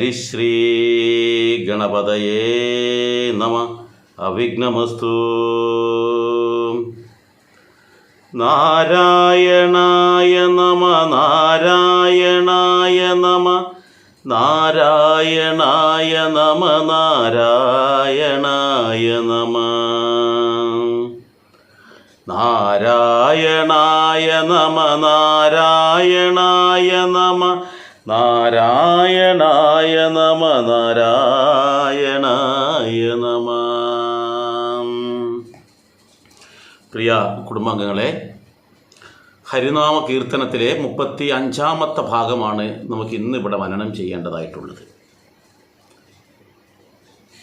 ഹരിശ്രീ ഗണപതയേ നമ അവിഘ്നമസ്തു നാരായണായ നമ നാരായണായ നമ നാരായണായ നമ നാരായണായ നമ നാരായണായ നമ നാരായണായ നമ നാരായണായ നമ നാരായണായ നമ. പ്രിയ കുടുംബാംഗങ്ങളെ ഹരിനാമ കീർത്തനത്തിലെ മുപ്പത്തി അഞ്ചാമത്തെ ഭാഗമാണ് നമുക്ക് ഇന്ന് ഇവിടെ മനനം ചെയ്യേണ്ടതായിട്ടുള്ളത്.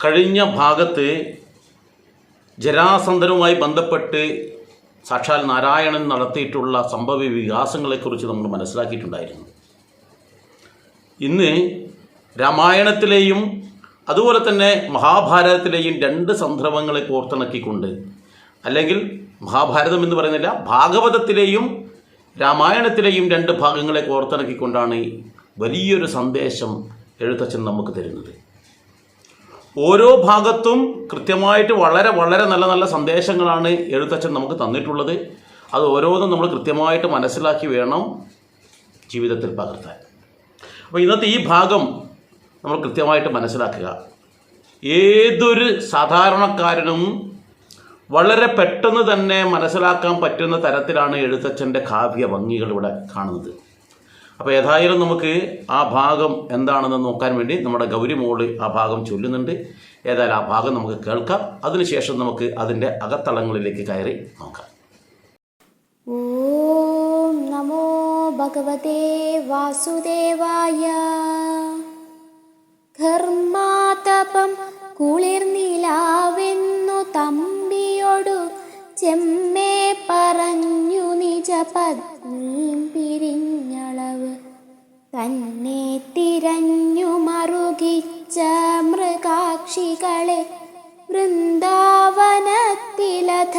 കഴിഞ്ഞ ഭാഗത്ത് ജരാസന്ധനുമായി ബന്ധപ്പെട്ട് സാക്ഷാൽ നാരായണൻ നടത്തിയിട്ടുള്ള സംഭവ വികാസങ്ങളെക്കുറിച്ച് നമ്മൾ മനസ്സിലാക്കിയിട്ടുണ്ടായിരുന്നു. ഇന്ന് രാമായണത്തിലെയും അതുപോലെ തന്നെ മഹാഭാരതത്തിലെയും രണ്ട് സന്ദർഭങ്ങളെ കോർത്തിണക്കിക്കൊണ്ട് അല്ലെങ്കിൽ മഹാഭാരതം എന്ന് പറയുന്നില്ല ഭാഗവതത്തിലെയും രാമായണത്തിലെയും രണ്ട് ഭാഗങ്ങളെ കോർത്തിണക്കിക്കൊണ്ടാണ് വലിയൊരു സന്ദേശം എഴുത്തച്ഛൻ നമുക്ക് തരുന്നത്. ഓരോ ഭാഗത്തും കൃത്യമായിട്ട് വളരെ വളരെ നല്ല നല്ല സന്ദേശങ്ങളാണ് എഴുത്തച്ഛൻ നമുക്ക് തന്നിട്ടുള്ളത്. അത് ഓരോന്നും നമ്മൾ കൃത്യമായിട്ട് മനസ്സിലാക്കി വേണം ജീവിതത്തിൽ പകർത്താൻ. അപ്പോൾ ഇന്നത്തെ ഈ ഭാഗം നമ്മൾ കൃത്യമായിട്ട് മനസ്സിലാക്കുക. ഏതൊരു സാധാരണക്കാരനും വളരെ പെട്ടെന്ന് തന്നെ മനസ്സിലാക്കാൻ പറ്റുന്ന തരത്തിലാണ് എഴുത്തച്ഛന്റെ കാവ്യ ഭംഗികൾ ഇവിടെ കാണുന്നത്. അപ്പോൾ ഏതായാലും നമുക്ക് ആ ഭാഗം എന്താണെന്ന് നോക്കാൻ വേണ്ടി നമ്മുടെ ഗൗരി മോൾ ആ ഭാഗം ചൊല്ലുന്നുണ്ട്. ഏതായാലും ആ ഭാഗം നമുക്ക് കേൾക്കാം. അതിനുശേഷം നമുക്ക് അതിന്റെ അകത്തളങ്ങളിലേക്ക് കയറി നോക്കാം. ഓം നമോ ഭഗവതേ വാസുദേവായ. ധർമാതപം കുളിർനിലാവെന്നു തമ്പിയോടു ചെമ്മേ പറഞ്ഞു നിജ പത്നിയും പിരിഞ്ഞളവ്. തന്നെ തിരഞ്ഞു മറുകിച്ച മൃഗാക്ഷികളെ വൃന്ദാവനത്തിലഥ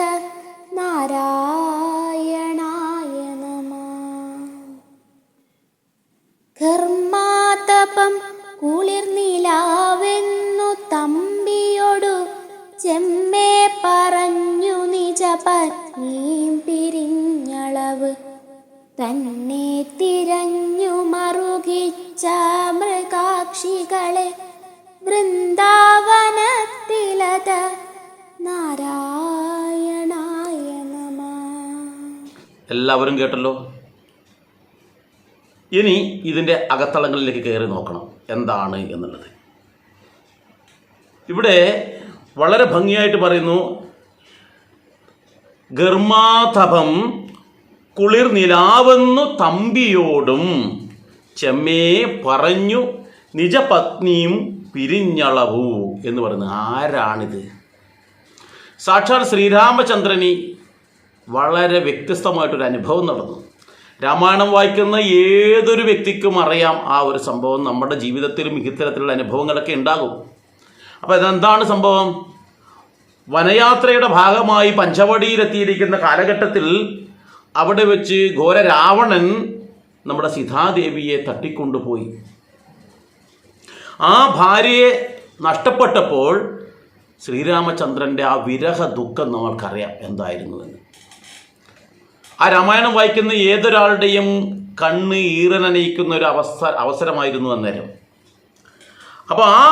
നാരായണായ നമ. ധർമാതപം കുളിർനിലാവെന്നു തമ്പിയോടു ചെമ്മേ പറഞ്ഞു നിജ പത്നിയും പിരിഞ്ഞളവ്. തന്നെ തിരഞ്ഞു മറുകിച്ച മൃഗാക്ഷികളെ വൃന്ദാവനത്തിലത നാരായണായ നമ എല്ലാവരും കേട്ടല്ലോ? ഇനി ഇതിന്റെ അകത്തളങ്ങളിലേക്ക് കയറി നോക്കണം. എന്താണ് എന്നുള്ളത്. ഇവിടെ വളരെ ഭംഗിയായിട്ട് പറയുന്നു ഗർമാതപം കുളിർ നിലാവെന്നു തമ്പിയോടും ചെമ്മേ പറഞ്ഞു നിജപത്നിയും പിരിഞ്ഞളവു എന്ന് പറയുന്നത്. ആരാണിത്? സാക്ഷാൽ ശ്രീരാമചന്ദ്രനി വളരെ വ്യത്യസ്തമായിട്ടൊരു അനുഭവം നടന്നു. രാമായണം വായിക്കുന്ന ഏതൊരു വ്യക്തിക്കും അറിയാം ആ ഒരു സംഭവം. നമ്മുടെ ജീവിതത്തിലും ഇത്തരത്തിലുള്ള അനുഭവങ്ങളൊക്കെ ഉണ്ടാകും. അപ്പോൾ ഇതെന്താണ് സംഭവം? വനയാത്രയുടെ ഭാഗമായി പഞ്ചവടിയിലെത്തിയിരിക്കുന്ന കാലഘട്ടത്തിൽ അവിടെ വെച്ച് ഘോര രാവണൻ നമ്മുടെ സീതാദേവിയെ തട്ടിക്കൊണ്ടുപോയി. ആ ഭാര്യയെ നഷ്ടപ്പെട്ടപ്പോൾ ശ്രീരാമചന്ദ്രന്റെ ആ വിരഹ ദുഃഖം നമ്മൾക്കറിയാം എന്തായിരുന്നുവെന്ന് ആ രാമായണം വായിക്കുന്ന ഏതൊരാളുടെയും കണ്ണ് ഈറനനയിക്കുന്ന ഒരു അവസ്ഥ അവസരമായിരുന്നു അന്നേരം. അപ്പോൾ ആ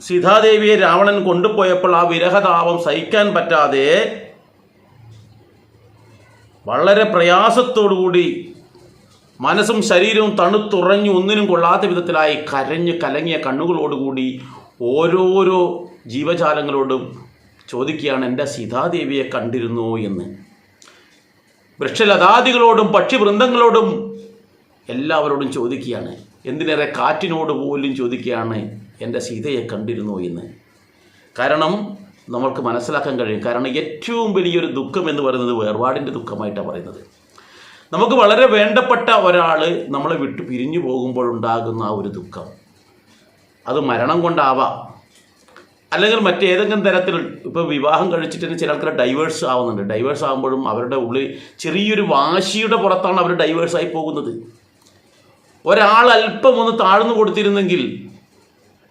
സീതാദേവിയെ രാവണൻ കൊണ്ടുപോയപ്പോൾ ആ വിരഹതാപം സഹിക്കാൻ പറ്റാതെ വളരെ പ്രയാസത്തോടുകൂടി മനസ്സും ശരീരവും തണുത്തുറഞ്ഞു ഒന്നിനും കൊള്ളാത്ത വിധത്തിലായി കരഞ്ഞ് കലങ്ങിയ കണ്ണുകളോടുകൂടി ഓരോരോ ജീവജാലങ്ങളോടും ചോദിക്കുകയാണ് എന്റെ സീതാദേവിയെ കണ്ടിരുന്നോ? എന്ന്. വൃക്ഷലതാദികളോടും പക്ഷിവൃന്ദങ്ങളോടും എല്ലാവരോടും ചോദിക്കുകയാണ്. എന്തിനേറെ കാറ്റിനോട് പോലും ചോദിക്കുകയാണ് എന്റെ സീതയെ കണ്ടിരുന്നു എന്ന്. കാരണം നമ്മൾക്ക് മനസ്സിലാക്കാൻ കഴിയും. കാരണം ഏറ്റവും വലിയൊരു ദുഃഖം എന്ന് പറയുന്നത് വേർപാടിന്റെ ദുഃഖമായിട്ടാണ് പറയുന്നത്. നമുക്ക് വളരെ വേണ്ടപ്പെട്ട ഒരാൾ നമ്മളെ വിട്ടു പിരിഞ്ഞു പോകുമ്പോഴുണ്ടാകുന്ന ആ ഒരു ദുഃഖം. അത് മരണം കൊണ്ടാവാം. അല്ലെങ്കിൽ മറ്റേതെങ്കിലും തരത്തിൽ ഇപ്പോൾ വിവാഹം കഴിച്ചിട്ട് ചില ആൾക്കാർ ഡൈവേഴ്സ് ആവുന്നുണ്ട്. ഡൈവേഴ്സ് ആകുമ്പോഴും അവരുടെ ഉള്ളിൽ ചെറിയൊരു വാശിയുടെ പുറത്താണ് അവർ ഡൈവേഴ്സായി പോകുന്നത്. ഒരാൾ അല്പം ഒന്ന് താഴ്ന്നു കൊടുത്തിരുന്നെങ്കിൽ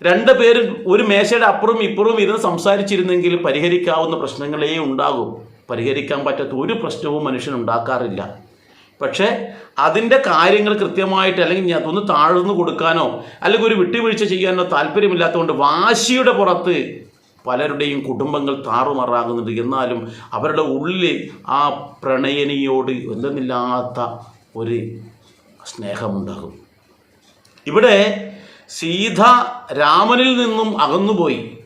രണ്ട് പേരും ഒരു മേശയുടെ അപ്പുറവും ഇപ്പുറവും ഇരുന്ന് സംസാരിച്ചിരുന്നെങ്കിൽ പരിഹരിക്കാവുന്ന പ്രശ്നങ്ങളേ ഉണ്ടാകും. പരിഹരിക്കാൻ പറ്റാത്ത ഒരു പ്രശ്നവും മനുഷ്യൻ ഉണ്ടാക്കാറില്ല. പക്ഷേ അതിന്റെ കാര്യങ്ങൾ കൃത്യമായിട്ട് അല്ലെങ്കിൽ ഒന്ന് താഴ്ന്നു കൊടുക്കാനോ അല്ലെങ്കിൽ ഒരു വിട്ടുവീഴ്ച ചെയ്യാനോ താല്പര്യമില്ലാത്തതുകൊണ്ട് വാശിയുടെ പുറത്ത് പലരുടെയും കുടുംബങ്ങൾ താറുമാറാകുന്നുണ്ട്. എന്നാലും അവരുടെ ഉള്ളിൽ ആ പ്രണയനിയോട് എന്തെന്നില്ലാത്ത ഒരു സ്നേഹമുണ്ടാകും. ഇവിടെ സീത രാമനിൽ നിന്നും അകന്നുപോയി.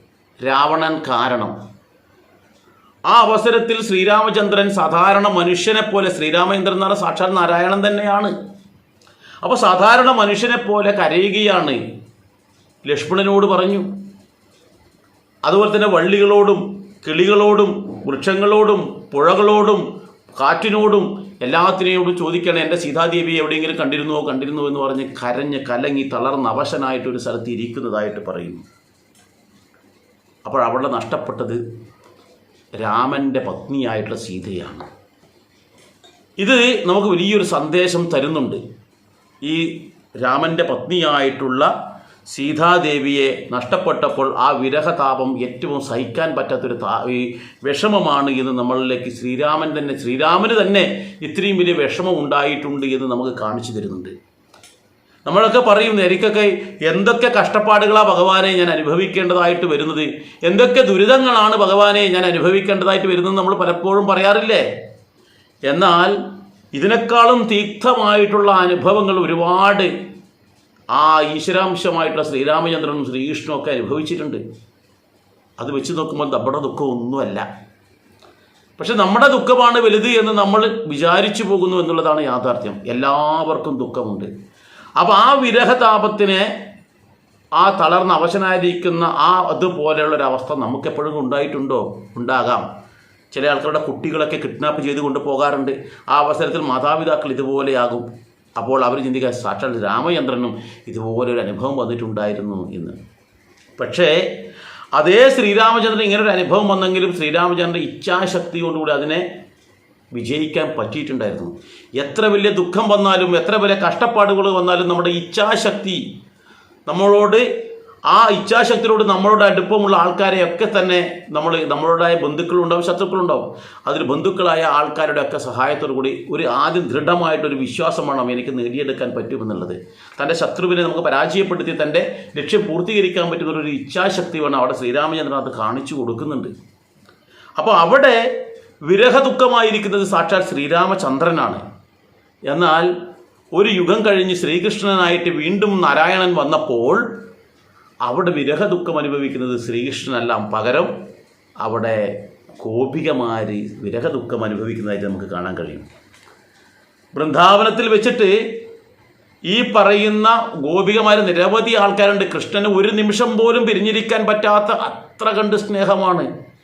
രാവണൻ കാരണം. ആ അവസരത്തിൽ ശ്രീരാമചന്ദ്രൻ സാധാരണ മനുഷ്യനെ പോലെ ശ്രീരാമചന്ദ്രൻ എന്ന് പറഞ്ഞാൽ സാക്ഷാത് നാരായണൻ തന്നെയാണ്. അപ്പോൾ സാധാരണ മനുഷ്യനെ പോലെ കരയുകയാണ് ലക്ഷ്മണനോട് പറഞ്ഞു. അതുപോലെ തന്നെ വള്ളികളോടും കിളികളോടും വൃക്ഷങ്ങളോടും പുഴകളോടും കാറ്റിനോടും എല്ലാത്തിനെയോടും ചോദിക്കണം എന്റെ സീതാദേവി എവിടെയെങ്കിലും കണ്ടിരുന്നുവോ കണ്ടിരുന്നുവോ എന്ന് പറഞ്ഞ് കരഞ്ഞ് കലങ്ങി തളർന്ന് അവശനായിട്ട് ഒരു സ്ഥലത്ത് ഇരിക്കുന്നതായിട്ട് പറയുന്നു. അപ്പോൾ അവളുടെ നഷ്ടപ്പെട്ടത് രാമന്റെ പത്നിയായിട്ടുള്ള സീതയാണ്. ഇത് നമുക്ക് വലിയൊരു സന്ദേശം തരുന്നുണ്ട്. ഈ രാമന്റെ പത്നിയായിട്ടുള്ള സീതാദേവിയെ നഷ്ടപ്പെട്ടപ്പോൾ ആ വിരഹതാപം ഏറ്റവും സഹിക്കാൻ പറ്റാത്തൊരു താ ഈ വിഷമമാണ് എന്ന് നമ്മളിലേക്ക് ശ്രീരാമൻ തന്നെ ശ്രീരാമന് തന്നെ ഇത്രയും വലിയ വിഷമം ഉണ്ടായിട്ടുണ്ട് എന്ന് നമുക്ക് കാണിച്ചു തരുന്നുണ്ട്. നമ്മളൊക്കെ പറയും എനിക്കൊക്കെ എന്തൊക്കെ കഷ്ടപ്പാടുകളാണ് ഭഗവാനെ ഞാൻ അനുഭവിക്കേണ്ടതായിട്ട് വരുന്നത്? എന്തൊക്കെ ദുരിതങ്ങളാണ് ഭഗവാനെ ഞാൻ അനുഭവിക്കേണ്ടതായിട്ട് വരുന്നത് നമ്മൾ പലപ്പോഴും പറയാറില്ലേ? എന്നാൽ ഇതിനേക്കാളും തീക്തമായിട്ടുള്ള അനുഭവങ്ങൾ ഒരുപാട് ആ ഈശ്വരാംശമായിട്ടുള്ള ശ്രീരാമചന്ദ്രനും ശ്രീകൃഷ്ണനും ഒക്കെ അനുഭവിച്ചിട്ടുണ്ട്. അത് വെച്ച് നോക്കുമ്പോൾ നമ്മുടെ ദുഃഖം ഒന്നുമല്ല പക്ഷെ നമ്മുടെ ദുഃഖമാണ് വലുത് എന്ന് നമ്മൾ വിചാരിച്ചു പോകുന്നു എന്നുള്ളതാണ് യാഥാർത്ഥ്യം. എല്ലാവർക്കും ദുഃഖമുണ്ട്. അപ്പോൾ ആ വിരഹതാപത്തിനെ ആ തളർന്ന് അവശനായിരിക്കുന്ന ആ അതുപോലെയുള്ള ഒരു അവസ്ഥ നമുക്കെപ്പോഴും ഉണ്ടായിട്ടുണ്ടോ? ഉണ്ടാകാം. ചില ആൾക്കാരുടെ കുട്ടികളൊക്കെ കിഡ്നാപ്പ് ചെയ്ത് കൊണ്ടുപോകാറുണ്ട് ആ അവസരത്തിൽ മാതാപിതാക്കൾ ഇതുപോലെയാകും. അപ്പോൾ അവർ ചിന്തിക്കുക സാക്ഷാൽ രാമചന്ദ്രനും ഇതുപോലെ ഒരു അനുഭവം വന്നിട്ടുണ്ടായിരുന്നു എന്ന്. പക്ഷേ അതേ ശ്രീരാമചന്ദ്രൻ ഇങ്ങനെ ഒരു അനുഭവം വന്നെങ്കിലും ശ്രീരാമചന്ദ്രൻ ഇച്ഛാശക്തിയോടുകൂടി അതിനെ വിജയിക്കാൻ പറ്റിയിട്ടുണ്ടായിരുന്നു. എത്ര വലിയ ദുഃഖം വന്നാലും എത്ര വലിയ കഷ്ടപ്പാടുകൾ വന്നാലും നമ്മുടെ ഇച്ഛാശക്തി നമ്മളോട് ആ ഇച്ഛാശക്തിയോട് നമ്മളോട് അടുപ്പമുള്ള ആൾക്കാരെയൊക്കെ തന്നെ നമ്മൾ നമ്മളോടായ ബന്ധുക്കളുണ്ടാവും ശത്രുക്കളുണ്ടാവും. അതിൽ ബന്ധുക്കളായ ആൾക്കാരുടെ ഒക്കെ സഹായത്തോടു കൂടി ഒരു ആദ്യം ദൃഢമായിട്ടൊരു വിശ്വാസമാണ് എനിക്ക് നേടിയെടുക്കാൻ പറ്റുമെന്നുള്ളത്. തന്റെ ശത്രുവിനെ നമുക്ക് പരാജയപ്പെടുത്തി തന്റെ ലക്ഷ്യം പൂർത്തീകരിക്കാൻ പറ്റുന്ന ഒരു ഇച്ഛാശക്തി വേണം അവിടെ ശ്രീരാമചന്ദ്രൻ അത് കാണിച്ചു കൊടുക്കുന്നുണ്ട്. അപ്പോൾ അവിടെ വിരഹദുഃഖമായിരിക്കുന്നത് സാക്ഷാൽ ശ്രീരാമചന്ദ്രനാണ്. എന്നാൽ ഒരു യുഗം കഴിഞ്ഞ് ശ്രീകൃഷ്ണനായിട്ട് വീണ്ടും നാരായണൻ വന്നപ്പോൾ അവിടെ വിരഹദുഃഖം അനുഭവിക്കുന്നത് ശ്രീകൃഷ്ണനല്ല പകരം അവിടെ ഗോപികമാർ വിരഹദുഃഖം അനുഭവിക്കുന്നതായിട്ട് നമുക്ക് കാണാൻ കഴിയും. വൃന്ദാവനത്തിൽ വെച്ചിട്ട് ഈ പറയുന്ന ഗോപികമാർ നിരവധി ആൾക്കാരുണ്ട്. കൃഷ്ണന് ഒരു നിമിഷം പോലും പിരിഞ്ഞിരിക്കാൻ പറ്റാത്ത അത്ര കണ്ട് സ്നേഹമാണ്.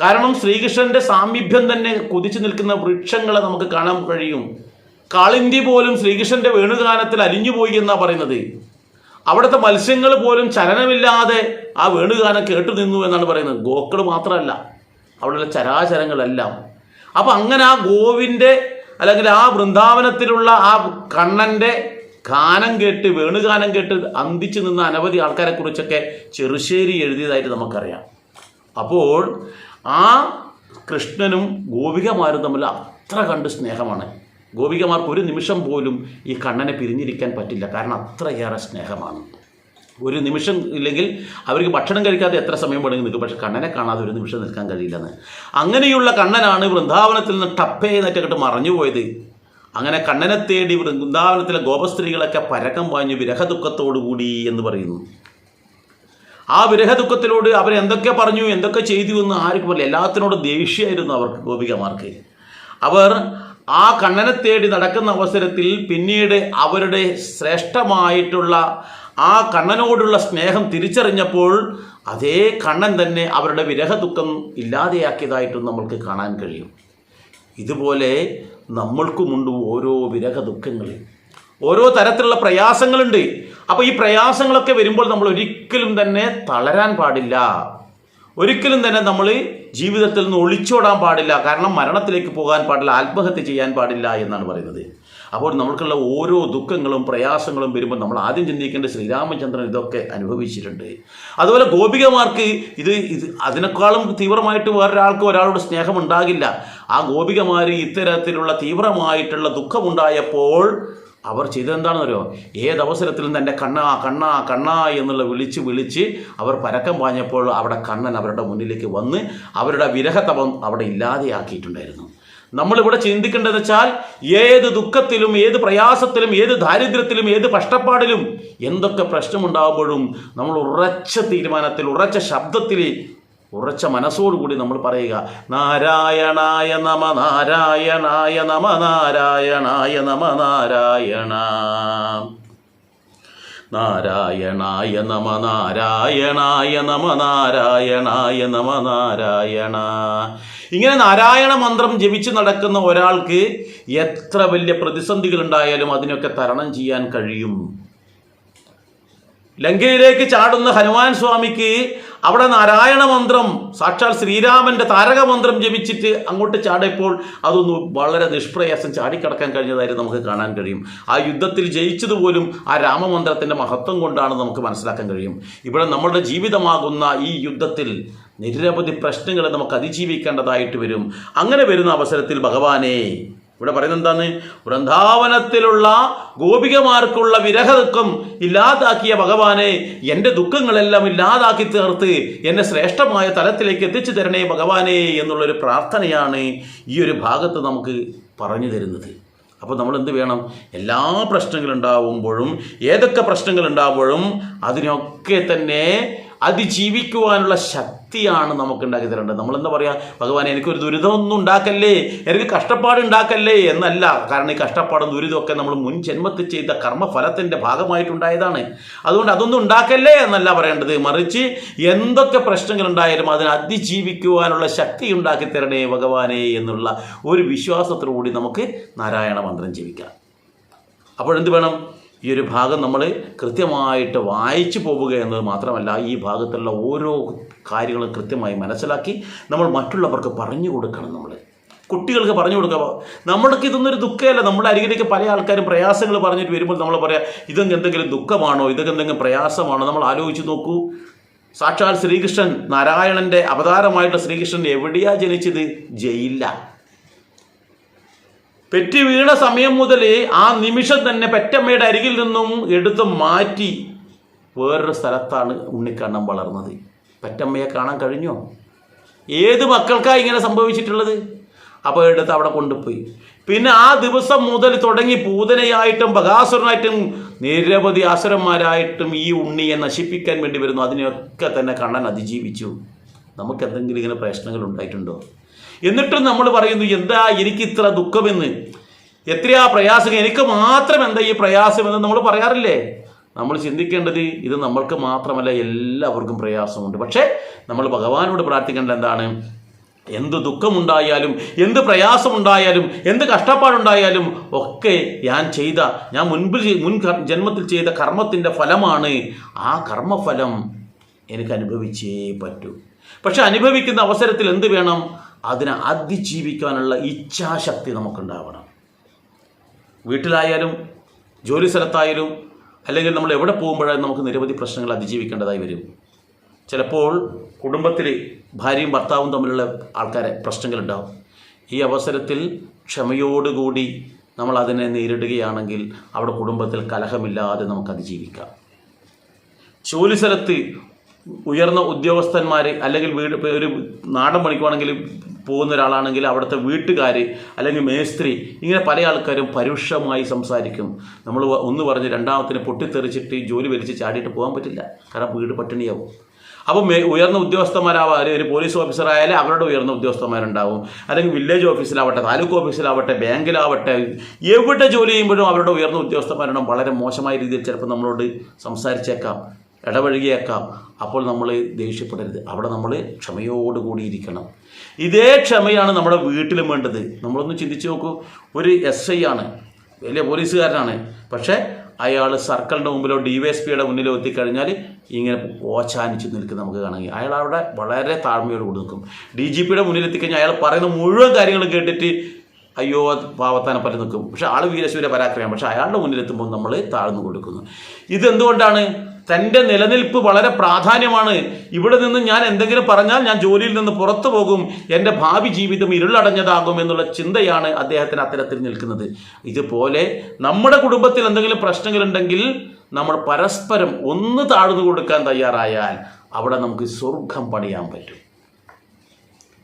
കാരണം ശ്രീകൃഷ്ണന്റെ സാമീപ്യം തന്നെ കുതിച്ചു നിൽക്കുന്ന വൃക്ഷങ്ങളെ നമുക്ക് കാണാൻ കഴിയും. കാളിന്തി പോലും ശ്രീകൃഷ്ണന്റെ വേണുഗാനത്തിൽ അലിഞ്ഞുപോയി എന്നാ പറയുന്നത്. അവിടുത്തെ മത്സ്യങ്ങൾ പോലും ചലനമില്ലാതെ ആ വേണുഗാനം കേട്ടു നിന്നു എന്നാണ് പറയുന്നത്. ഗോക്കൾ മാത്രമല്ല അവിടെയുള്ള ചരാചരങ്ങളെല്ലാം. അപ്പം അങ്ങനെ ആ ഗോവിന്റെ അല്ലെങ്കിൽ ആ വൃന്ദാവനത്തിലുള്ള ആ കണ്ണന്റെ ഗാനം കേട്ട് വേണുഗാനം കേട്ട് അന്തിച്ചു നിന്ന അനവധി ആൾക്കാരെ കുറിച്ചൊക്കെ ചെറുശ്ശേരി എഴുതിയതായിട്ട് നമുക്കറിയാം. അപ്പോൾ ആ കൃഷ്ണനും ഗോപികമാരും തമ്മിൽ അത്ര കണ്ട് സ്നേഹമാണ്. ഗോപികമാർക്ക് ഒരു നിമിഷം പോലും ഈ കണ്ണനെ പിരിഞ്ഞിരിക്കാൻ പറ്റില്ല. കാരണം അത്രയേറെ സ്നേഹമാണ്. ഒരു നിമിഷം ഇല്ലെങ്കിൽ അവർക്ക് ഭക്ഷണം കഴിക്കാതെ എത്ര സമയം വേണമെങ്കിൽ നിൽക്കും. പക്ഷെ കണ്ണനെ കാണാതെ ഒരു നിമിഷം നിൽക്കാൻ കഴിയില്ലെന്ന്. അങ്ങനെയുള്ള കണ്ണനാണ് വൃന്ദാവനത്തിൽ നിന്ന് ടപ്പേ എന്നിട്ട് മറഞ്ഞുപോയത് അങ്ങനെ കണ്ണനെ തേടി വൃന്ദാവനത്തിലെ ഗോപസ്ത്രീകളൊക്കെ പരക്കം പാഞ്ഞു വിരഹദുഃഖത്തോടുകൂടി എന്ന് പറയുന്നു. ആ വിരഹദുഃഖത്തിലോട് അവർ എന്തൊക്കെ പറഞ്ഞു എന്തൊക്കെ ചെയ്തു എന്ന് ആർക്കും പറയില്ല. എല്ലാത്തിനോടും ദേഷ്യമായിരുന്നു അവർക്ക് ഗോപികമാർക്ക് അവർ ആ കണ്ണനെ തേടി നടക്കുന്ന അവസരത്തിൽ പിന്നീട് അവരുടെ ശ്രേഷ്ഠമായിട്ടുള്ള ആ കണ്ണനോടുള്ള സ്നേഹം തിരിച്ചറിഞ്ഞപ്പോൾ അതേ കണ്ണൻ തന്നെ അവരുടെ വിരഹ ദുഃഖം ഇല്ലാതെയാക്കിയതായിട്ടും നമ്മൾക്ക് കാണാൻ കഴിയും. ഇതുപോലെ നമ്മൾക്കുമുണ്ട് ഓരോ വിരഹ ദുഃഖങ്ങൾ ഓരോ തരത്തിലുള്ള പ്രയാസങ്ങളുണ്ട്. അപ്പോൾ ഈ പ്രയാസങ്ങളൊക്കെ വരുമ്പോൾ നമ്മൾ ഒരിക്കലും തന്നെ തളരാൻ പാടില്ല. ഒരിക്കലും തന്നെ നമ്മൾ ജീവിതത്തിൽ നിന്ന് ഒളിച്ചോടാൻ പാടില്ല. കാരണം മരണത്തിലേക്ക് പോകാൻ പാടില്ല ആത്മഹത്യ ചെയ്യാൻ പാടില്ല എന്നാണ് പറയുന്നത്. അപ്പോൾ നമുക്കുള്ള ഓരോ ദുഃഖങ്ങളും പ്രയാസങ്ങളും വരുമ്പോൾ നമ്മൾ ആദ്യം ചിന്തിക്കേണ്ട ശ്രീരാമചന്ദ്രൻ ഇതൊക്കെ അനുഭവിച്ചിട്ടുണ്ട്. അതുപോലെ ഗോപികമാർക്ക് ഇത് ഇത് അതിനേക്കാളും തീവ്രമായിട്ട് വേറൊരാൾക്ക് ഒരാളോട് സ്നേഹം ഉണ്ടാകില്ല ആ ഗോപികമാർ ഇത്തരത്തിലുള്ള തീവ്രമായിട്ടുള്ള ദുഃഖമുണ്ടായപ്പോൾ അവർ ചെയ്തതെന്താണെന്നറിയോ? ഏതവസരത്തിലും തന്റെ കണ്ണാ കണ്ണാ കണ്ണാ എന്നുള്ള വിളിച്ച് വിളിച്ച് അവർ പരക്കം പാഞ്ഞപ്പോൾ അവിടെ കണ്ണൻ അവരുടെ മുന്നിലേക്ക് വന്ന് അവരുടെ വിരഹതപം അവിടെ ഇല്ലാതെയാക്കിയിട്ടുണ്ടായിരുന്നു. നമ്മളിവിടെ ചിന്തിക്കേണ്ടതെന്ന് വെച്ചാൽ ഏത് ദുഃഖത്തിലും ഏത് പ്രയാസത്തിലും ഏത് ദാരിദ്ര്യത്തിലും ഏത് കഷ്ടപ്പാടിലും എന്തൊക്കെ പ്രശ്നമുണ്ടാകുമ്പോഴും നമ്മൾ ഉറച്ച തീരുമാനത്തിൽ ഉറച്ച ശബ്ദത്തിൽ ഉറച്ച മനസ്സോടുകൂടി നമ്മൾ പറയുക നാരായണായ നമ നാരായണായ നമ നാരായണായ നമ നാരായണ. നാരായണായ നമ നാരായണായ നമ നാരായണായ നമ നാരായണ. ഇങ്ങനെ നാരായണ മന്ത്രം ജപിച്ചു നടക്കുന്ന ഒരാൾക്ക് എത്ര വലിയ പ്രതിസന്ധികൾ ഉണ്ടായാലും അതിനൊക്കെ തരണം ചെയ്യാൻ കഴിയും. ലങ്കയിലേക്ക് ചാടുന്ന ഹനുമാൻ സ്വാമിക്ക് അവിടെ നാരായണ മന്ത്രം സാക്ഷാൽ ശ്രീരാമന്റെ താരക മന്ത്രം ജപിച്ചിട്ട് അങ്ങോട്ട് ചാടിയപ്പോൾ അതൊന്ന് വളരെ നിഷ്പ്രയാസം ചാടിക്കടക്കാൻ കഴിഞ്ഞതായിട്ട് നമുക്ക് കാണാൻ കഴിയും. ആ യുദ്ധത്തിൽ ജയിച്ചതുപോലും ആ രാമമന്ത്രത്തിന്റെ മഹത്വം കൊണ്ടാണ് നമുക്ക് മനസ്സിലാക്കാൻ കഴിയും. ഇവിടെ നമ്മളുടെ ജീവിതമാകുന്ന ഈ യുദ്ധത്തിൽ നിരവധി പ്രശ്നങ്ങളെ നമുക്ക് അതിജീവിക്കേണ്ടതായിട്ട് വരും. അങ്ങനെ വരുന്ന അവസരത്തിൽ ഭഗവാനെ ഇവിടെ പറയുന്നത് എന്താണ്? വൃന്ദാവനത്തിലുള്ള ഗോപികമാർക്കുള്ള വിരഹദുഃഖം ഇല്ലാതാക്കിയ ഭഗവാനെ എന്റെ ദുഃഖങ്ങളെല്ലാം ഇല്ലാതാക്കി തീർത്ത് എന്നെ ശ്രേഷ്ഠമായ തലത്തിലേക്ക് എത്തിച്ചു തരണേ ഭഗവാനെ എന്നുള്ളൊരു പ്രാർത്ഥനയാണ് ഈ ഒരു ഭാഗത്ത് നമുക്ക് പറഞ്ഞു തരുന്നത്. അപ്പോൾ നമ്മൾ എന്ത് വേണം? എല്ലാ പ്രശ്നങ്ങളുണ്ടാവുമ്പോഴും ഏതൊക്കെ പ്രശ്നങ്ങളുണ്ടാവുമ്പോഴും അതിനൊക്കെ തന്നെ അതിജീവിക്കുവാനുള്ള ശക്തിയാണ് നമുക്ക് ഉണ്ടാക്കി തരേണ്ടത്. നമ്മളെന്താ പറയുക ഭഗവാൻ എനിക്കൊരു ദുരിതമൊന്നും ഉണ്ടാക്കല്ലേ? എനിക്ക് കഷ്ടപ്പാട് ഉണ്ടാക്കല്ലേ? എന്നല്ല. കാരണം ഈ കഷ്ടപ്പാടും ദുരിതമൊക്കെ നമ്മൾ മുൻ ജന്മത്തിൽ ചെയ്ത കർമ്മഫലത്തിന്റെ ഭാഗമായിട്ടുണ്ടായതാണ്. അതുകൊണ്ട് അതൊന്നും ഉണ്ടാക്കല്ലേ എന്നല്ല പറയേണ്ടത്. മറിച്ച് എന്തൊക്കെ പ്രശ്നങ്ങൾ ഉണ്ടായാലും അതിനെ അതിജീവിക്കുവാനുള്ള ശക്തി ഉണ്ടാക്കി തരണേ ഭഗവാനെ എന്നുള്ള ഒരു വിശ്വാസത്തോടുകൂടി നമുക്ക് നാരായണ മന്ത്രം ജീവിക്കാം അപ്പോൾ എന്ത് വേണം? ഈ ഒരു ഭാഗം നമ്മൾ കൃത്യമായിട്ട് വായിച്ചു പോവുക എന്നത് മാത്രമല്ല ഈ ഭാഗത്തുള്ള ഓരോ കാര്യങ്ങളും കൃത്യമായി മനസ്സിലാക്കി നമ്മൾ മറ്റുള്ളവർക്ക് പറഞ്ഞു കൊടുക്കണം നമ്മൾ കുട്ടികൾക്ക് പറഞ്ഞു കൊടുക്കുക നമ്മൾക്ക് ഇതൊന്നും ഒരു ദുഃഖമല്ല. നമ്മുടെ അരികിലേക്ക് പല ആൾക്കാരും പ്രയാസങ്ങൾ പറഞ്ഞിട്ട് വരുമ്പോൾ നമ്മൾ പറയാം ഇതൊക്കെ എന്തെങ്കിലും ദുഃഖമാണോ? ഇതൊക്കെ എന്തെങ്കിലും പ്രയാസമാണോ? നമ്മൾ ആലോചിച്ച് നോക്കൂ. സാക്ഷാൽ ശ്രീകൃഷ്ണൻ നാരായണന്റെ അവതാരമായിട്ടുള്ള ശ്രീകൃഷ്ണൻ എവിടെയാ ജനിച്ചത്? ജയിലില്ല പെറ്റി വീണ സമയം മുതൽ ആ നിമിഷം തന്നെ പെറ്റമ്മയുടെ അരികിൽ നിന്നും എടുത്ത് മാറ്റി വേറൊരു സ്ഥലത്താണ് ഉണ്ണിക്കണ്ണം വളർന്നത്. പെറ്റമ്മയെ കാണാൻ കഴിഞ്ഞോ? ഏത് മക്കൾക്കാണ് ഇങ്ങനെ സംഭവിച്ചിട്ടുള്ളത്? അപ്പോൾ എടുത്ത് അവിടെ കൊണ്ടുപോയി. പിന്നെ ആ ദിവസം മുതൽ തുടങ്ങി പൂതനയായിട്ടും ബകാസുരനായിട്ടും നിരവധി അസുരന്മാരായിട്ടും ഈ ഉണ്ണിയെ നശിപ്പിക്കാൻ വേണ്ടി വരുന്നു. അതിനെയൊക്കെ തന്നെ കണ്ണൻ അതിജീവിച്ചു. നമുക്കെന്തെങ്കിലും ഇങ്ങനെ പ്രശ്നങ്ങൾ ഉണ്ടായിട്ടുണ്ടോ? എന്നിട്ടും നമ്മൾ പറയുന്നു എന്താ എനിക്ക് ഇത്ര ദുഃഖമെന്ന്? എത്രയാ പ്രയാസം? എനിക്ക് മാത്രം എന്താ ഈ പ്രയാസമെന്ന് നമ്മൾ പറയാറില്ലേ? നമ്മൾ ചിന്തിക്കേണ്ടത് ഇത് നമ്മൾക്ക് മാത്രമല്ല എല്ലാവർക്കും പ്രയാസമുണ്ട്. പക്ഷേ നമ്മൾ ഭഗവാനോട് പ്രാർത്ഥിക്കേണ്ടത് എന്താണ്? എന്ത് ദുഃഖമുണ്ടായാലും എന്ത് പ്രയാസമുണ്ടായാലും എന്ത് കഷ്ടപ്പാടുണ്ടായാലും ഒക്കെ ഞാൻ ചെയ്ത ഞാൻ മുൻപ് മുൻ ജന്മത്തിൽ ചെയ്ത കർമ്മത്തിന്റെ ഫലമാണ് ആ കർമ്മഫലം എനിക്ക് അനുഭവിച്ചേ പറ്റൂ. പക്ഷെ അനുഭവിക്കുന്ന അവസരത്തിൽ എന്ത് വേണം? അതിനെ അതിജീവിക്കാനുള്ള ഇച്ഛാശക്തി നമുക്കുണ്ടാവണം. വീട്ടിലായാലും ജോലി സ്ഥലത്തായാലും അല്ലെങ്കിൽ നമ്മൾ എവിടെ പോകുമ്പോഴായാലും നമുക്ക് നിരവധി പ്രശ്നങ്ങൾ അതിജീവിക്കേണ്ടതായി വരും. ചിലപ്പോൾ കുടുംബത്തിൽ ഭാര്യയും ഭർത്താവും തമ്മിലുള്ള ആൾക്കാരെ പ്രശ്നങ്ങളുണ്ടാവും. ഈ അവസരത്തിൽ ക്ഷമയോടുകൂടി നമ്മൾ അതിനെ നേരിടുകയാണെങ്കിൽ അവിടെ കുടുംബത്തിൽ കലഹമില്ലാതെ നമുക്ക് അതിജീവിക്കാം. ജോലി സ്ഥലത്ത് ഉയർന്ന ഉദ്യോഗസ്ഥന്മാർ അല്ലെങ്കിൽ വീട് ഒരു നാടൻ പണിക്കുവാണെങ്കിൽ പോകുന്ന ഒരാളാണെങ്കിൽ അവിടുത്തെ വീട്ടുകാർ അല്ലെങ്കിൽ മേസ്ത്രി ഇങ്ങനെ പല ആൾക്കാരും പരുഷമായി സംസാരിക്കും. നമ്മൾ ഒന്ന് പറഞ്ഞ് രണ്ടാമത്തിന് പൊട്ടിത്തെറിച്ചിട്ട് ജോലി വലിച്ച് ചാടിയിട്ട് പോകാൻ പറ്റില്ല. കാരണം വീട് പട്ടിണിയാവും. അപ്പോൾ മേ ഉയർന്ന ഉദ്യോഗസ്ഥന്മാരാവാതെ ഒരു പോലീസ് ഓഫീസറായാലും അവരുടെ ഉയർന്ന ഉദ്യോഗസ്ഥന്മാരുണ്ടാവും. അല്ലെങ്കിൽ വില്ലേജ് ഓഫീസിലാവട്ടെ താലൂക്ക് ഓഫീസിലാവട്ടെ ബാങ്കിലാവട്ടെ എവിടെ ജോലി ചെയ്യുമ്പോഴും അവരുടെ ഉയർന്ന ഉദ്യോഗസ്ഥന്മാരുണ്ടാവും. വളരെ മോശമായ രീതിയിൽ ചിലപ്പോൾ നമ്മളോട് സംസാരിച്ചേക്കാം. ഇടപഴകിയേക്കാം. അപ്പോൾ നമ്മൾ ദേഷ്യപ്പെടരുത്. അവിടെ നമ്മൾ ക്ഷമയോടുകൂടി ഇരിക്കണം. ഇതേ ക്ഷമയാണ് നമ്മുടെ വീട്ടിലും വേണ്ടത്. നമ്മളൊന്ന് ചിന്തിച്ച് നോക്കൂ. ഒരു എസ് ഐ ആണ്. വലിയ പോലീസുകാരനാണ്. പക്ഷേ അയാൾ സർക്കിളിന്റെ മുമ്പിലോ ഡി വൈ എസ് പിയുടെ മുന്നിലോ എത്തിക്കഴിഞ്ഞാൽ ഇങ്ങനെ ഓച്ചാനിച്ച് നിൽക്കുന്ന നമുക്ക് കാണാം അയാൾ അവിടെ വളരെ താഴ്മയോട് കൂടി നിൽക്കും. ഡി ജി പിയുടെ മുന്നിൽ എത്തിക്കഴിഞ്ഞാൽ അയാൾ പറയുന്ന മുഴുവൻ കാര്യങ്ങളും കേട്ടിട്ട് അയ്യോ പാവത്താനെ പറ്റി നിൽക്കും. പക്ഷെ ആൾ വീരശൂര പരാക്രമം പക്ഷെ അയാളുടെ മുന്നിലെത്തുമ്പോൾ നമ്മൾ താഴ്ന്നു കൊടുക്കുന്നു. ഇതെന്തുകൊണ്ടാണ്? തന്റെ നിലനിൽപ്പ് വളരെ പ്രാധാന്യമാണ്. ഇവിടെ നിന്ന് ഞാൻ എന്തെങ്കിലും പറഞ്ഞാൽ ഞാൻ ജോലിയിൽ നിന്ന് പുറത്തു പോകും. എന്റെ ഭാവി ജീവിതം ഇരുളടഞ്ഞതാകും എന്നുള്ള ചിന്തയാണ് അദ്ദേഹത്തിന് അത്തരത്തിൽ നിൽക്കുന്നത്. ഇതുപോലെ നമ്മുടെ കുടുംബത്തിൽ എന്തെങ്കിലും പ്രശ്നങ്ങളുണ്ടെങ്കിൽ നമ്മൾ പരസ്പരം ഒന്ന് താഴ്ന്നു കൊടുക്കാൻ തയ്യാറായാൽ അവിടെ നമുക്ക് സ്വർഗം പണിയാൻ പറ്റും.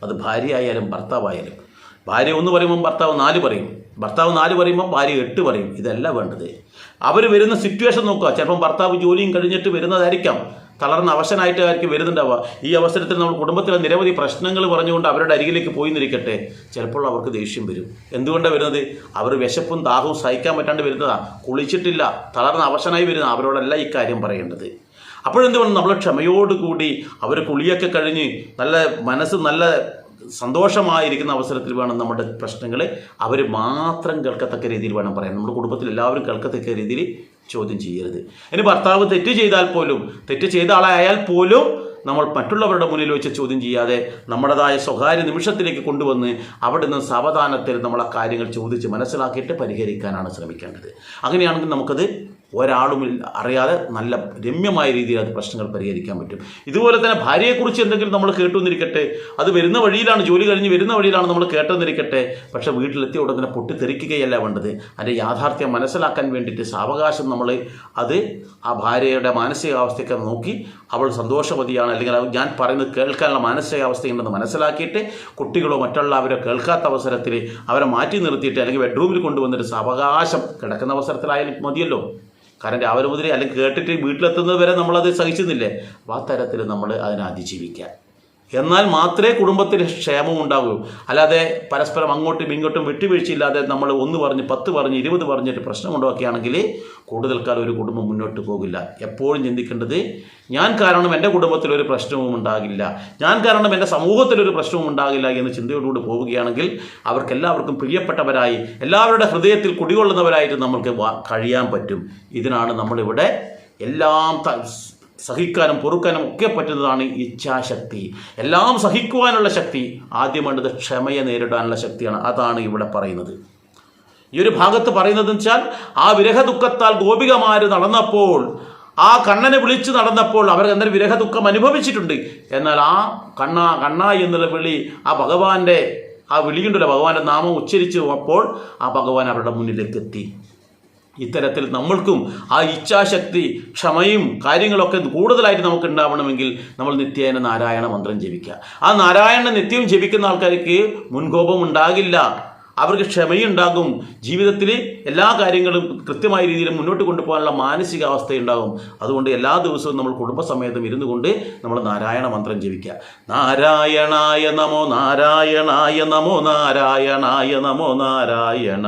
അത് ഭാര്യയായാലും ഭർത്താവായാലും. ഭാര്യ ഒന്ന് പറയുമ്പോൾ ഭർത്താവ് നാല് പറയും. ഭർത്താവ് നാല് പറയുമ്പോൾ ഭാര്യ എട്ട് പറയും. ഇതല്ല വേണ്ടത്. അവർ വരുന്ന സിറ്റുവേഷൻ നോക്കുക. ചിലപ്പം ഭർത്താവ് ജോലിയും കഴിഞ്ഞിട്ട് വരുന്നതായിരിക്കാം. തളർന്ന അവശനായിട്ടായിരിക്കും വരുന്നുണ്ടാവുക. ഈ അവസരത്തിൽ നമ്മൾ കുടുംബത്തിലെ നിരവധി പ്രശ്നങ്ങൾ പറഞ്ഞുകൊണ്ട് അവരുടെ അരികിലേക്ക് പോയി നിൽക്കട്ടെ ചിലപ്പോൾ അവർക്ക് ദേഷ്യം വരും. എന്തുകൊണ്ടാണ് വരുന്നത്? അവർ വിശപ്പും ദാഹവും സഹിക്കാൻ പറ്റാണ്ട് വരുന്നതാ. കുളിച്ചിട്ടില്ല തളർന്ന അവശനായി വരുന്ന അവരോടല്ല ഇക്കാര്യം പറയേണ്ടത്. അപ്പോഴെന്ത് വേണം നമ്മൾ ക്ഷമയോടുകൂടി അവർ കുളിയൊക്കെ കഴിഞ്ഞ് നല്ല മനസ്സ് നല്ല സന്തോഷമായിരിക്കുന്ന അവസരത്തിൽ വേണം നമ്മുടെ പ്രശ്നങ്ങൾ അവർ മാത്രം കേൾക്കത്തക്ക രീതിയിൽ വേണം പറയാൻ. നമ്മുടെ കുടുംബത്തിൽ എല്ലാവരും കേൾക്കത്തക്ക രീതിയിൽ ചോദ്യം ചെയ്യരുത്. ഇനി ഭർത്താവ് തെറ്റ് ചെയ്താൽ പോലും തെറ്റ് ചെയ്ത ആളായാൽ പോലും നമ്മൾ മറ്റുള്ളവരുടെ മുന്നിൽ വെച്ച് ചോദ്യം ചെയ്യാതെ നമ്മുടേതായ സ്വകാര്യ നിമിഷത്തിലേക്ക് കൊണ്ടുവന്ന് അവിടെ നിന്ന് സാവധാനത്തിൽ നമ്മളെ കാര്യങ്ങൾ ചോദിച്ച് മനസ്സിലാക്കിയിട്ട് പരിഹരിക്കാനാണ് ശ്രമിക്കേണ്ടത്. അങ്ങനെയാണെങ്കിൽ നമുക്കത് ഒരാളും അറിയാതെ നല്ല രമ്യമായ രീതിയിൽ അത് പ്രശ്നങ്ങൾ പരിഹരിക്കാൻ പറ്റും. ഇതുപോലെ തന്നെ ഭാര്യയെക്കുറിച്ച് എന്തെങ്കിലും നമ്മൾ കേട്ടുവന്നിരിക്കട്ടെ അത് വരുന്ന വഴിയിലാണ് ജോലി കഴിഞ്ഞ് വരുന്ന വഴിയിലാണ് നമ്മൾ കേട്ടെന്നിരിക്കട്ടെ പക്ഷെ വീട്ടിലെത്തിയ ഉടനെ തന്നെ പൊട്ടിത്തെറിക്കുകയല്ല വേണ്ടത്. അതിന്റെ യാഥാർത്ഥ്യം മനസ്സിലാക്കാൻ വേണ്ടിയിട്ട് സാവകാശം നമ്മൾ അത് ആ ഭാര്യയുടെ മാനസികാവസ്ഥയൊക്കെ നോക്കി അവൾ സന്തോഷവതിയാണ് അല്ലെങ്കിൽ ഞാൻ പറയുന്നത് കേൾക്കാനുള്ള മാനസികാവസ്ഥയുണ്ടെന്ന് മനസ്സിലാക്കിയിട്ട് കുട്ടികളോ മറ്റുള്ളവരോ കേൾക്കാത്ത അവസരത്തിൽ അവരെ മാറ്റി നിർത്തിയിട്ട് അല്ലെങ്കിൽ ബെഡ്റൂമിൽ കൊണ്ടുവന്നിട്ട് സാവകാശം കിടക്കുന്ന അവസരത്തിലായാലും മതിയല്ലോ. കാരണം രാവിലെ മുതൽ അല്ലെങ്കിൽ കേട്ടിട്ട് വീട്ടിലെത്തുന്നത് വരെ നമ്മളത് സഹിച്ചുന്നില്ലേ അപ്പോൾ ആ തരത്തിൽ നമ്മൾ അതിനെ അതിജീവിക്കുക എന്നാൽ മാത്രമേ കുടുംബത്തിൽ ക്ഷേമം ഉണ്ടാകൂ അല്ലാതെ പരസ്പരം അങ്ങോട്ടും ഇങ്ങോട്ടും വിട്ടുവീഴ്ചയില്ലാതെ നമ്മൾ ഒന്ന് പറഞ്ഞ് പത്ത് പറഞ്ഞ് ഇരുപത് പറഞ്ഞിട്ട് പ്രശ്നമുണ്ടാക്കുകയാണെങ്കിൽ കൂടുതൽ കാലം ഒരു കുടുംബം മുന്നോട്ട് പോകില്ല. എപ്പോഴും ചിന്തിക്കേണ്ടത് ഞാൻ കാരണം എന്റെ കുടുംബത്തിൽ ഒരു പ്രശ്നവും ഉണ്ടാകില്ല. ഞാൻ കാരണം എന്റെ സമൂഹത്തിൽ ഒരു പ്രശ്നവും ഉണ്ടാകില്ല എന്ന് ചിന്തയോടുകൂടി പോവുകയാണെങ്കിൽ അവർക്കെല്ലാവർക്കും പ്രിയപ്പെട്ടവരായി എല്ലാവരുടെ ഹൃദയത്തിൽ കുടികൊള്ളുന്നവരായിട്ട് നമുക്ക് കഴിയാൻ പറ്റും. ഇതിനാണ് നമ്മളിവിടെ എല്ലാം സഹിക്കാനും പൊറുക്കാനും ഒക്കെ പറ്റുന്നതാണ് ഇച്ഛാശക്തി എല്ലാം സഹിക്കുവാനുള്ള ശക്തി ആദ്യം വേണ്ടത് ക്ഷമയെ നേരിടാനുള്ള ശക്തിയാണ്. അതാണ് ഇവിടെ പറയുന്നത്. ഈ ഒരു ഭാഗത്ത് പറയുന്നത് വെച്ചാൽ ആ വിരഹ ദുഃഖത്താൽ ഗോപികമാര് നടന്നപ്പോൾ ആ കണ്ണനെ വിളിച്ചു നടന്നപ്പോൾ അവർ എന്തൊരു വിരഹ ദുഃഖം അനുഭവിച്ചിട്ടുണ്ട്. എന്നാൽ ആ കണ്ണ കണ്ണ എന്നുള്ള വിളി ആ ഭഗവാന്റെ ആ വിളിയുണ്ടല്ലോ ഭഗവാന്റെ നാമം ഉച്ചരിച്ചു അപ്പോൾ ആ ഭഗവാൻ അവരുടെ മുന്നിലേക്ക് എത്തി. ഇത്തരത്തിൽ നമ്മൾക്കും ആ ഇച്ഛാശക്തി ക്ഷമയും കാര്യങ്ങളൊക്കെ കൂടുതലായിട്ട് നമുക്ക് ഉണ്ടാവണമെങ്കിൽ നമ്മൾ നിത്യേന നാരായണ മന്ത്രം ജപിക്കുക. ആ നാരായണ നിത്യം ജപിക്കുന്ന ആൾക്കാർക്ക് മുൻകോപം ഉണ്ടാകില്ല. അവർക്ക് ക്ഷമയുണ്ടാകും. ജീവിതത്തിൽ എല്ലാ കാര്യങ്ങളും കൃത്യമായ രീതിയിൽ മുന്നോട്ട് കൊണ്ടുപോകാനുള്ള മാനസികാവസ്ഥയുണ്ടാകും. അതുകൊണ്ട് എല്ലാ ദിവസവും നമ്മൾ കുടുംബസമേതം ഇരുന്നു കൊണ്ട് നമ്മൾ നാരായണ മന്ത്രം ജപിക്കുക. നാരായണായ നമോ നാരായണായ നമോ നാരായണായ നമോ നാരായണ.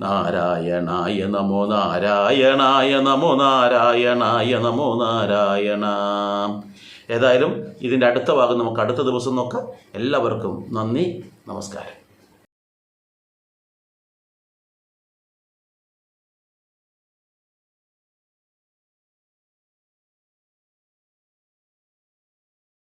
നാരായണായ നമോ നാരായണായ നമോ നാരായണായ നമോ നാരായണ. ഏതായാലും ഇതിന്റെ അടുത്ത ഭാഗം നമുക്ക് അടുത്ത ദിവസം നോക്കാം. എല്ലാവർക്കും നന്ദി നമസ്കാരം.